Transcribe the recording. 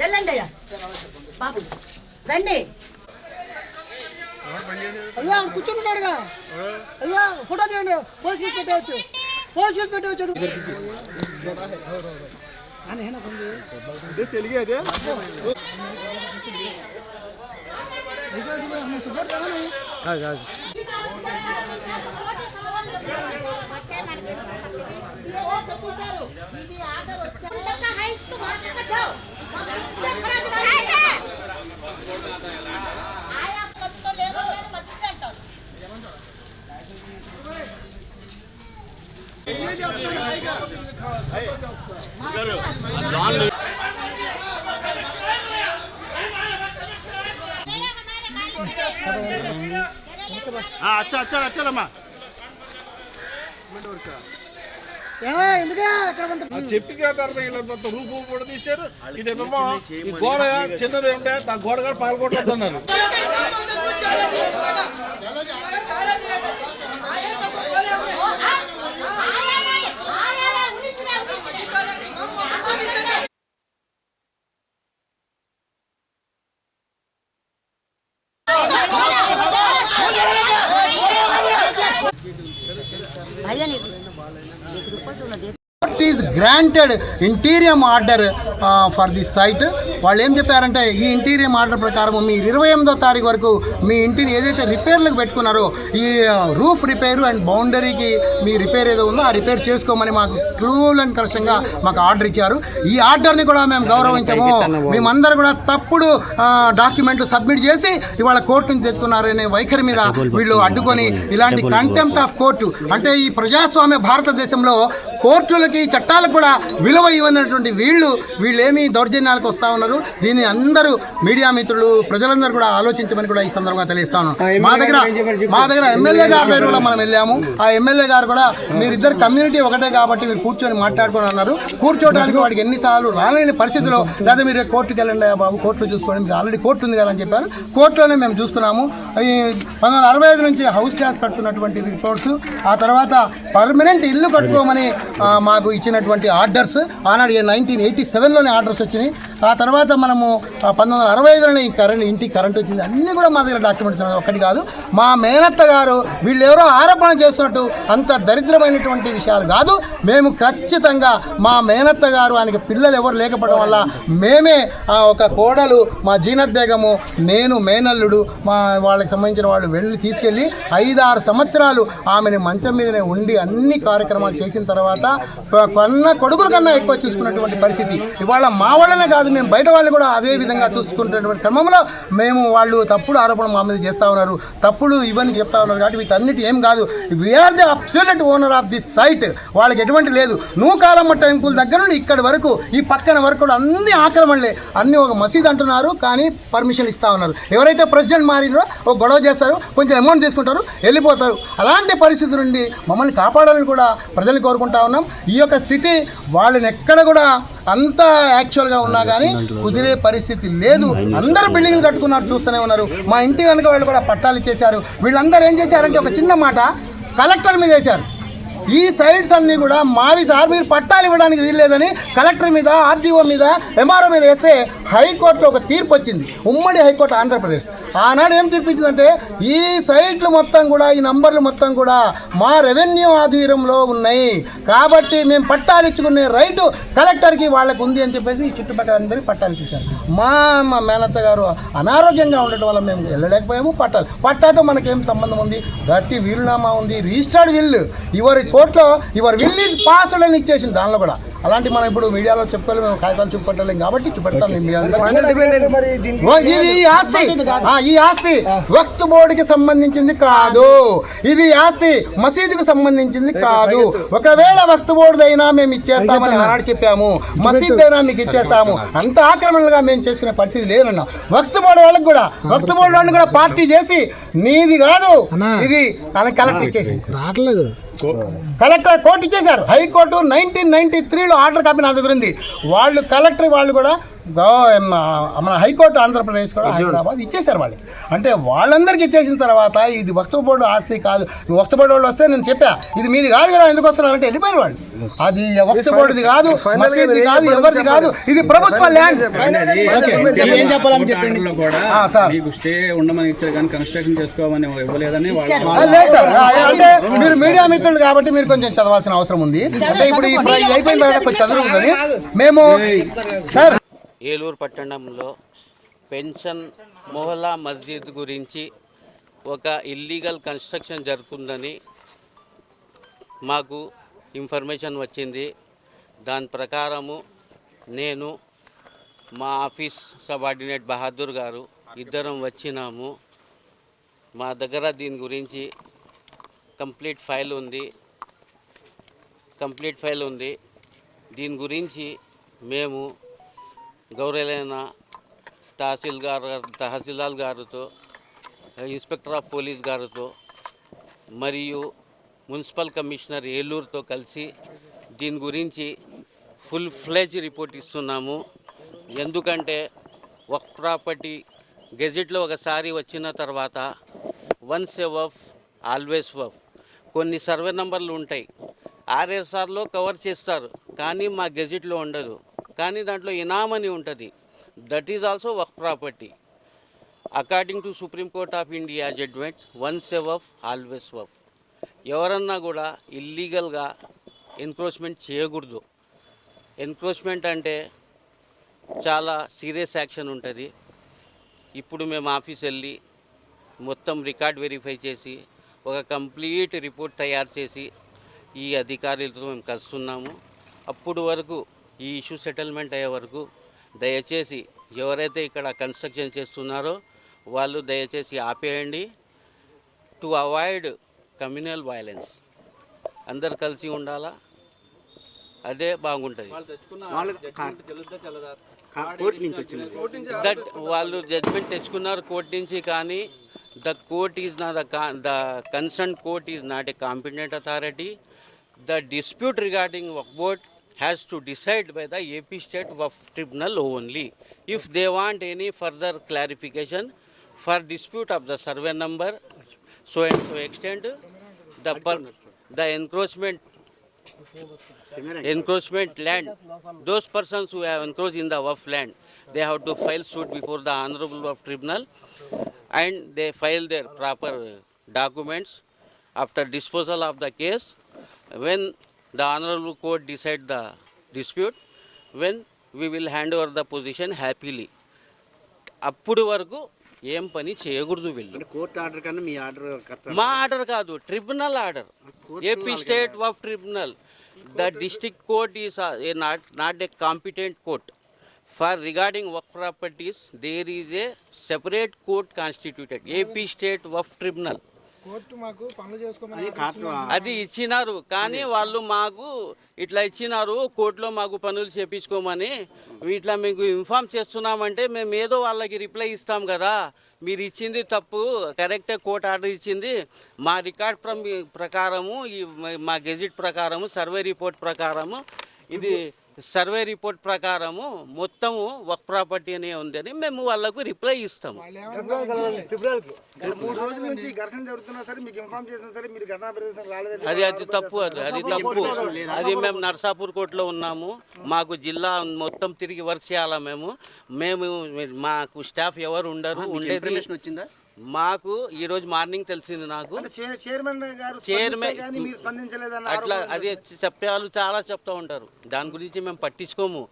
రండి అయ్యా. బాబు రండి. అయ్యా ఆవిడ కూర్చొని ఉన్నాడుగా అయ్యా ఫోటో తీయండి. పోలీస్ కేసు పెట్టవచ్చు పోలీస్ కేసు పెట్టవచ్చు అని గారు अच्छा अच्छा अच्छा रमा చెప్పి మొత్తం రూపు కూడా తీశారు. ఇటేమో ఈ గోడ చిన్నది ఉంటే ఆ గోడ కూడా పాల్గొట్టున్నారు భయ్యా నీకు నీకు report court is granted interim order for the site. వాళ్ళు ఏం చెప్పారంటే ఈ ఇంటీరియం ఆర్డర్ ప్రకారం మీరు ఇరవై ఎనిమిదో తారీఖు వరకు మీ ఇంటిని ఏదైతే రిపేర్లకు పెట్టుకున్నారో ఈ రూఫ్ రిపేరు అండ్ బౌండరీకి మీ రిపేర్ ఏదో ఉందో ఆ రిపేర్ చేసుకోమని మాకు క్లూలంకరంగా మాకు ఆర్డర్ ఇచ్చారు. ఈ ఆర్డర్ని కూడా మేము గౌరవించము. మేమందరం కూడా తప్పుడు డాక్యుమెంట్ సబ్మిట్ చేసి ఇవాళ కోర్టు నుంచి తెచ్చుకున్నారనే వైఖరి మీద వీళ్ళు అడ్డుకొని ఇలాంటి కంటెంప్ట్ ఆఫ్ కోర్టు అంటే ఈ ప్రజాస్వామ్య భారతదేశంలో కోర్టులకి చట్టాలకు కూడా విలువ ఇవ్వనటువంటి వీళ్ళు వీళ్ళేమి దౌర్జన్యాలకు వస్తూ ఉన్నారు. దీన్ని అందరూ మీడియా మిత్రులు ప్రజలందరూ కూడా ఆలోచించమని కూడా ఈ సందర్భంగా తెలియస్తా మా దగ్గర మా దగ్గర ఎమ్మెల్యే గారి దగ్గర కూడా మనం వెళ్ళాము. ఆ ఎమ్మెల్యే గారు కూడా మీరిద్దరు కమ్యూనిటీ ఒకటే కాబట్టి మీరు కూర్చొని మాట్లాడుకొని అన్నారు కూర్చోవడానికి వాడికి ఎన్నిసార్లు రాలేని పరిస్థితిలో లేదా మీరు కోర్టుకి వెళ్ళండి బాబు కోర్టులో చూసుకోండి మీకు ఆల్రెడీ కోర్టు ఉంది కదా అని చెప్పారు. కోర్టులోనే మేము చూసుకున్నాము. ఈ పంతొమ్మిది అరవై ఐదు నుంచి హౌస్ ట్యాక్స్ కడుతున్నటువంటి రిపోర్ట్స్ ఆ తర్వాత పర్మనెంట్ ఇల్లు కట్టుకోమని మాకు ఇచ్చినటువంటి ఆర్డర్స్ ఆనాడు నైన్టీన్ ఎయిటీ సెవెన్లోనే ఆర్డర్స్ వచ్చినాయి. ఆ తర్వాత మనము పంతొమ్మిది వందల అరవై ఐదులోనే ఈ కరెంట్ ఇంటికి కరెంట్ వచ్చింది. అన్నీ కూడా మా దగ్గర డాక్యుమెంట్స్ ఉన్నాయి. ఒక్కటి కాదు మా మేనత్త గారు వీళ్ళు ఎవరో ఆరోపణ చేస్తున్నట్టు అంత దరిద్రమైనటువంటి విషయాలు కాదు. మేము ఖచ్చితంగా మా మేనత్త గారు ఆయనకి పిల్లలు ఎవరు లేకపోవడం వల్ల మేమే ఆ, ఒక కోడలు మా జీనత్ బేగము నేను మేనల్లుడు మా వాళ్ళకి సంబంధించిన వాళ్ళు వెళ్ళి తీసుకెళ్ళి ఐదారు సంవత్సరాలు ఆమెని మంచం మీదనే ఉండి అన్ని కార్యక్రమాలు చేసిన తర్వాత ప- కన్న కొడుకుల కన్నా ఎక్కువ చూసుకున్నటువంటి పరిస్థితి. ఇవాళ మా వాళ్ళనే కాదు మేము బయట వాళ్ళని కూడా అదే విధంగా చూసుకుంటున్నటువంటి క్రమంలో మేము వాళ్ళు తప్పుడు ఆరోపణలు మా మీద చేస్తూ ఉన్నారు. తప్పుడు ఇవన్నీ చెప్తా ఉన్నారు కాబట్టి వీటన్నిటి ఏం కాదు. We are the absolute owner of the site వాళ్ళకి ఎటువంటి లేదు. నూకాలమ్మ టెంపుల్ దగ్గర నుండి ఇక్కడి వరకు ఈ పక్కన వరకు కూడా అన్ని ఆక్రమణలే. అన్ని ఒక మసీద్ అంటున్నారు కానీ పర్మిషన్ ఇస్తా ఉన్నారు. ఎవరైతే ప్రెసిడెంట్ మారినో ఒక గొడవ చేస్తారు కొంచెం అమౌంట్ తీసుకుంటారు వెళ్ళిపోతారు. అలాంటి పరిస్థితి నుండి మమ్మల్ని కాపాడాలని కూడా ప్రజలు కోరుకుంటా ఉన్నాం. ఈ యొక్క స్థితి వాళ్ళని ఎక్కడ కూడా అంత యాక్చువల్గా ఉన్నా కానీ కుదిరే పరిస్థితి లేదు. అందరూ బిల్డింగ్లు కట్టుకున్నారు చూస్తూనే ఉన్నారు. మా ఇంటి వెనక వాళ్ళు కూడా పట్టాలు చేశారు వీళ్ళందరూ ఏం చేశారంటే ఒక చిన్న మాట కలెక్టర్ మీద వేశారు. ఈ సైట్స్ అన్నీ కూడా మావి సార్ మీరు పట్టాలు ఇవ్వడానికి వీల్లేదని కలెక్టర్ మీద ఆర్డీఓ మీద ఎంఆర్ఓ మీద వేస్తే హైకోర్టులో ఒక తీర్పు వచ్చింది. ఉమ్మడి హైకోర్టు ఆంధ్రప్రదేశ్. ఆనాడు ఏం తీర్పించిందంటే ఈ సైట్లు మొత్తం కూడా ఈ నంబర్లు మొత్తం కూడా మా రెవెన్యూ ఆధీనంలో ఉన్నాయి. కాబట్టి మేము పట్టాలు ఇచ్చుకునే రైటు కలెక్టర్కి వాళ్ళకు ఉంది అని చెప్పేసి ఈ చుట్టుపక్కల అందరికీ పట్టాలు తీశారు. మా మా మేనత్త గారు అనారోగ్యంగా ఉండటం వల్ల మేము వెళ్ళలేకపోయాము పట్టాలు. పట్టాతో మనకేం సంబంధం ఉంది? గట్టి వీలునామా ఉంది. రిజిస్టర్డ్ విల్ ఎవరి కోర్టులో యువర్ విల్ ఈజ్ పాస్డ్ అని ఇచ్చేసింది దానిలో కూడా. అలాంటి మనం ఇప్పుడు మీడియాలో చెప్పుకోవాలి మేము కాగితాలు చూపెట్టలేం కాబట్టి చూపెట్టాలి ఇది ఈ ఆస్తి. ఆ, ఈ ఆస్తి వక్త్ బోర్డుకి సంబంధించింది కాదు. ఇది ఆస్తి మసీదుకు సంబంధించింది కాదు. ఒకవేళ వక్త్ బోర్డు అయినా మేము ఇచ్చేస్తామని ఆనాడు చెప్పాము. మసీద్ అయినా మీకు ఇచ్చేస్తాము. అంత ఆక్రమణలుగా మేము చేసుకునే పరిస్థితి లేదన్న. వక్త్ బోర్డు వాళ్ళకి కూడా వక్త్ బోర్డు వాళ్ళని కూడా పార్టీ చేసి నీది కాదు. ఇది కలెక్ట్ ఇచ్చేసి రావట్లేదు. కలెక్టర్ కోర్టు ఇచ్చేశారు. హైకోర్టు నైన్టీన్ నైన్టీ త్రీలో ఆర్డర్ కాపీ నా దగ్గర ఉంది. వాళ్ళు కలెక్టర్ వాళ్ళు కూడా మన హైకోర్టు ఆంధ్రప్రదేశ్ కూడా హైదరాబాద్ ఇచ్చేశారు వాళ్ళకి. అంటే వాళ్ళందరికీ ఇచ్చేసిన తర్వాత ఇది వక్త బోర్డు ఆస్తి కాదు. వక్త బోర్డు వాళ్ళు వస్తే నేను చెప్పా ఇది మీది కాదు కదా ఎందుకు వస్తున్నారంటే వెళ్ళిపోయారు వాళ్ళు. అది వక్త బోర్డుది కాదు మసీద్ది కాదు ఎవరిది కాదు ఇది ప్రభుత్వ ల్యాండ్. ఏం చెప్పాలని చెప్పండి? సార్. మీకు స్టే ఉండమని ఇచ్చారు కానీ కన్స్ట్రక్షన్ చేసుకోమని ఇవ్వలేదని లేదు సార్. అంటే మీరు మీడియా మిత్రులు కాబట్టి మీరు కొంచెం చదవాల్సిన అవసరం ఉంది. అంటే ఇప్పుడు అయిపోయిన తర్వాత కొంచెం చదువుతుంది మేము సార్ ఏలూరు పట్టణంలో పెన్షన్ మొహల్లా మస్జిద్ గురించి ఒక ఇల్లీగల్ కన్స్ట్రక్షన్ జరుగుతుందని మాకు ఇన్ఫర్మేషన్ వచ్చింది. దాని ప్రకారము నేను మా ఆఫీస్ సబార్డినేట్ బహాదూర్ గారు ఇద్దరం వచ్చినాము. మా దగ్గర దీని గురించి కంప్లీట్ ఫైల్ ఉంది. కంప్లీట్ ఫైల్ ఉంది. దీని గురించి మేము గౌరవైన తహసీల్దార్ తహసీల్దార్ గారితో ఇన్స్పెక్టర్ ఆఫ్ పోలీస్ గారితో మరియు మున్సిపల్ కమిషనర్ ఏలూరుతో కలిసి దీని గురించి ఫుల్ ఫ్లెజ్ రిపోర్ట్ ఇస్తున్నాము. ఎందుకంటే ఒక ప్రాపర్టీ గెజెట్లో ఒకసారి వచ్చిన తర్వాత once a waqf always waqf. కొన్ని సర్వే నంబర్లు ఉంటాయి. ఆర్ఎస్ఆర్లో కవర్ చేస్తారు కానీ మా గెజెట్లో ఉండదు. కానీ దాంట్లో ఇనామ్ అని ఉంటుంది. That is also work property according to supreme court of India judgement once a waqf always waqf ఎవరన్నా కూడా ఇల్లీగల్గా ఎన్క్రోచ్మెంట్ చేయకూడదు. ఎన్క్రోచ్మెంట్ అంటే చాలా సీరియస్ యాక్షన్ ఉంటుంది. ఇప్పుడు మేము ఆఫీస్ వెళ్ళి మొత్తం రికార్డ్ వెరిఫై చేసి ఒక కంప్లీట్ రిపోర్ట్ తయారు చేసి ఈ అధికారులతో మేము కలుస్తున్నాము. అప్పుడు వరకు ఈ ఇష్యూ సెటిల్మెంట్ అయ్యే వరకు దయచేసి ఎవరైతే ఇక్కడ కన్స్ట్రక్షన్ చేస్తున్నారో వాళ్ళు దయచేసి ఆపేయండి. టు అవాయిడ్ కమ్యూనల్ వైలెన్స్ అందరు కలిసి ఉండాలా? అదే బాగుంటుంది. దట్ వాళ్ళు జడ్జ్మెంట్ తెచ్చుకున్నారు కోర్టు నుంచి కానీ the court is not the the concern court is not a competent authority the dispute regarding waqf board has to decide by the AP State Waf Tribunal only. If they want any further clarification for dispute of the survey number, so and so extent, the, per, the encroachment encroachment land. Those persons who have encroached in the waf land they have to file suit before the honorable waf tribunal and they file their proper documents after disposal of the case. When the Honorable Court decide the dispute, when we will hand over the position happily. అప్పుడు వరకు ఏం పని చేయకూడదు వీళ్ళు. Court order కన్నా మీ order మా order కాదు tribunal order AP state of tribunal the district court is not not a competent court for regarding work properties there is a separate court constituted AP state waqf tribunal అది ఇచ్చినారు కానీ వాళ్ళు మాకు ఇట్లా ఇచ్చినారు కోర్టులో మాకు పనులు చేపించుకోమని. ఇట్లా మీకు ఇన్ఫామ్ చేస్తున్నామంటే మేము ఏదో వాళ్ళకి రిప్లై ఇస్తాం కదా. మీరు ఇచ్చింది తప్పు కరెక్టే కోర్టు ఆర్డర్ ఇచ్చింది. మా రికార్డ్ ప్ర- ప్రకారము ఈ మా గెజిట్ ప్రకారము సర్వే రిపోర్ట్ ప్రకారము ఇది సర్వే రిపోర్ట్ ప్రకారము మొత్తము వర్క్ ప్రాపర్టీ అనే ఉందని మేము వాళ్ళకు రిప్లై ఇస్తాము. మూడు రోజుల నుంచి ఘర్షణ జరుగుతున్నా సరే మీకు ఇన్ఫార్మ్ చేసినా సరే మీరు ఘటనా ప్రదేశం రాలేదని అది అది తప్పు అది అది తప్పు అది మేము నర్సాపూర్ కోర్టులో ఉన్నాము. మాకు జిల్లా మొత్తం తిరిగి వర్క్ చేయాలా మేము. మేము మాకు స్టాఫ్ ఎవరు ఉండరు ఉండేది వచ్చిందా? మాకు ఈ రోజు మార్నింగ్ తెలిసింది నాకు. చైర్మన్ గారు అట్లా అది చెప్పే వాళ్ళు చాలా చెప్తా ఉంటారు. దాని గురించి మేము పట్టించుకోము.